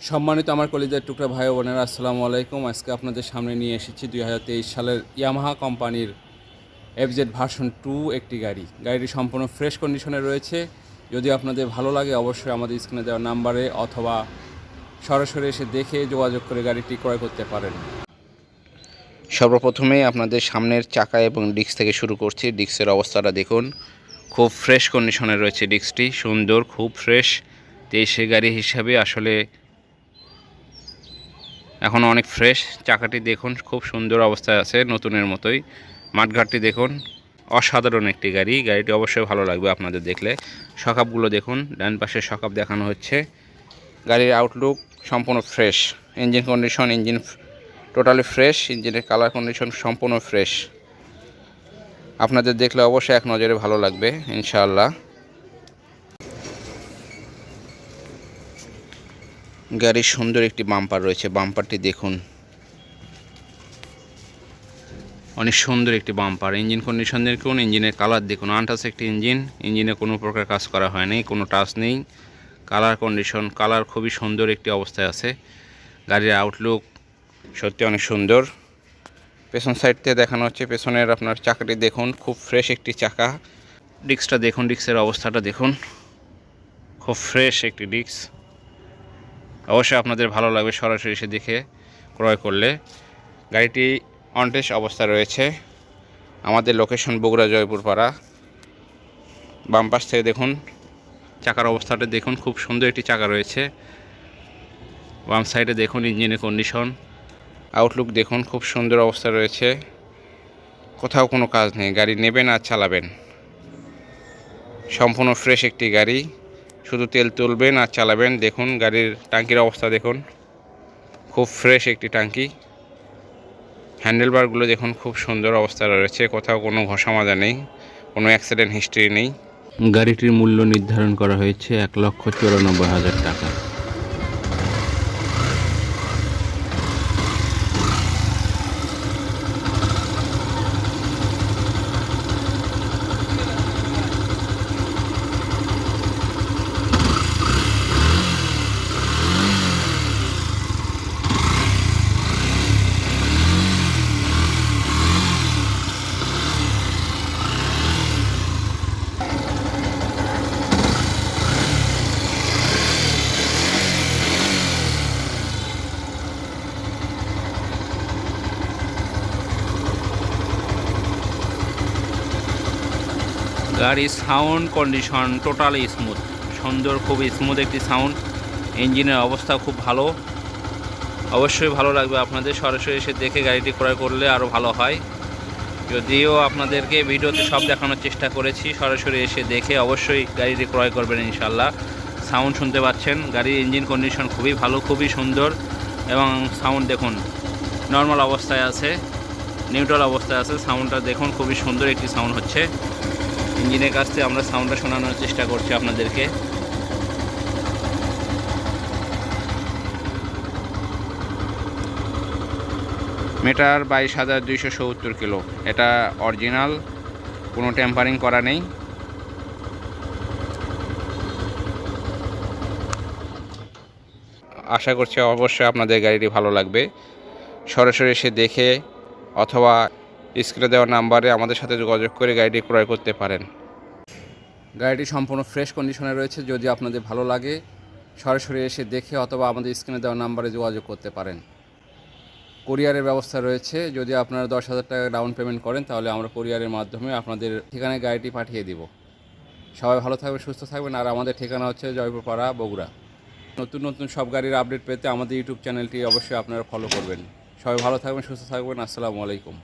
সম্মানিত আমার কলিজার টুকরা ভাই বোনেরা, আসসালামু আলাইকুম। আজকে আপনাদের সামনে নিয়ে এসেছি দুই হাজার তেইশ সালের ইয়ামাহা কোম্পানির এফজেড ভার্সন টু একটি গাড়ি। গাড়িটি সম্পূর্ণ ফ্রেশ কন্ডিশনে রয়েছে। যদি আপনাদের ভালো লাগে, অবশ্যই আমাদের স্ক্রিনে দেওয়া নাম্বারে অথবা সরাসরি এসে দেখে যোগাযোগ করে গাড়িটি ক্রয় করতে পারেন। সর্বপ্রথমেই আপনাদের সামনের চাকা এবং ডিস্ক থেকে শুরু করছি। ডিস্কের অবস্থাটা দেখুন। খুব ফ্রেশ কন্ডিশনে রয়েছে ডিস্কটি। সুন্দর, খুব ফ্রেশ তেইশে গাড়ি হিসাবে আসলে এখন অনেক ফ্রেশ চাকাটি দেখুন, খুব সুন্দর অবস্থায় আছে, নতুনের মতোই। মাঠঘাটটি দেখুন, অসাধারণ একটি গাড়ি, গাড়িটি অবশ্যই ভালো লাগবে আপনাদের দেখলে। সকাপগুলো দেখুন, ডান পাশে সকাপ দেখানো হচ্ছে। গাড়ির আউটলুক সম্পূর্ণ fresh engine condition engine totally fresh ইঞ্জিনের কালার কন্ডিশন সম্পূর্ণ ফ্রেশ আপনাদের দেখলে অবশ্যই এক নজরে ভালো লাগবে, ইনশাআল্লাহ। গাড়ির সুন্দর একটি বাম্পার রয়েছে। বাম্পারটি দেখুন। অনেক সুন্দর একটি বাম্পার। ইঞ্জিন কন্ডিশন দেখুন, ইঞ্জিনের কালার দেখুন। আনটাস একটি ইঞ্জিন। ইঞ্জিনে কোনো প্রকার কাজ করা হয়নি কোনো টাচ নেই। কালার কন্ডিশন কালার খুবই সুন্দর একটি অবস্থায় আছে। গাড়ির আউটলুক সত্যি অনেক সুন্দর। পেছন সাইড দেখানো হচ্ছে, পেছনের আপনার চাকাটি দেখুন, খুব ফ্রেশ একটি চাকা। ডিস্কটা দেখুন, ডিস্কের অবস্থাটা দেখুন। খুব ফ্রেশ একটি ডিস্ক। অবশ্যই আপনাদের ভালো লাগবে সরাসরি এসে দেখে ক্রয় করলে। গাড়িটি অনটেস্ট অবস্থা রয়েছে। আমাদের লোকেশন বগুড়া জয়পুর পাড়া বাম পাশ থেকে দেখুন, চাকার অবস্থাটা দেখুন, খুব সুন্দর একটি চাকা রয়েছে। বাম সাইডে দেখুন ইঞ্জিনের কন্ডিশন আউটলুক দেখুন, খুব সুন্দর অবস্থা রয়েছে। কোথাও কোনো কাজ নেই, গাড়ি নেবেন আর চালাবেন। সম্পূর্ণ ফ্রেশ একটি গাড়ি। শুধু তেল তুলবেন আর চালাবেন। দেখুন, গাড়ির ট্যাঙ্কির অবস্থা দেখুন। খুব ফ্রেশ একটি টাঙ্কি হ্যান্ডেলবারগুলো দেখুন, খুব সুন্দর অবস্থা রয়েছে। কোথাও কোনো ঘষা মাজা নেই, কোনো অ্যাক্সিডেন্ট হিস্ট্রি নেই। গাড়িটির মূল্য নির্ধারণ করা হয়েছে এক লক্ষ চুরানব্বই হাজার টাকা। গাড়ির সাউন্ড কন্ডিশন টোটালি স্মুথ। সুন্দর খুব স্মুথ একটি সাউন্ড। ইঞ্জিনের অবস্থা খুব ভালো। অবশ্যই ভালো লাগবে আপনাদের। সরাসরি এসে দেখে গাড়িটি ক্রয় করলে আরও ভালো হয়। যদিও আপনাদেরকে ভিডিওতে সব দেখানোর চেষ্টা করেছি, সরাসরি এসে দেখে অবশ্যই গাড়িটি ক্রয় করবেন ইনশাল্লাহ সাউন্ড শুনতে পাচ্ছেন। গাড়ির ইঞ্জিন কন্ডিশন খুবই ভালো, খুবই সুন্দর এবং সাউন্ড দেখুন, নর্মাল অবস্থায় আছে, নিউট্রাল অবস্থায় আছে। সাউন্ডটা দেখুন, খুবই সুন্দর একটি সাউন্ড হচ্ছে। ইঞ্জিনের কাছ থেকে আমরা সাউন্ডটা শোনানোর চেষ্টা করছি আপনাদেরকে। মিটার বাইশ হাজার দুইশো সত্তর কিলো। এটা অরিজিনাল কোনো টেম্পারিং করা নেই। আশা করছি অবশ্যই আপনাদের গাড়িটি ভালো লাগবে। সরাসরি এসে দেখে অথবা স্ক্রিনে দেওয়া নাম্বারে আমাদের সাথে যোগাযোগ করে গাড়িটি ক্রয় করতে পারেন। গাড়িটি সম্পূর্ণ ফ্রেশ কন্ডিশনে রয়েছে, যদি আপনাদের ভালো লাগে, সরাসরি এসে দেখে অথবা আমাদের স্ক্রিনে দেওয়া নাম্বারে যোগাযোগ করতে পারেন। কোরিয়ারের ব্যবস্থা রয়েছে, যদি আপনারা দশ হাজার টাকা ডাউন পেমেন্ট করেন, তাহলে আমরা কোরিয়ারের মাধ্যমে আপনাদের ঠিকানায় গাড়িটি পাঠিয়ে দিব। সবাই ভালো থাকবেন, সুস্থ থাকবেন, আর আমাদের ঠিকানা হচ্ছে জয়পুরপাড়া, বগুড়া। নতুন নতুন সব গাড়ির আপডেট পেতে আমাদের ইউটিউব চ্যানেলটি অবশ্যই আপনারা ফলো করবেন। সবাই ভালো থাকবেন, সুস্থ থাকবেন, আসসালামু আলাইকুম।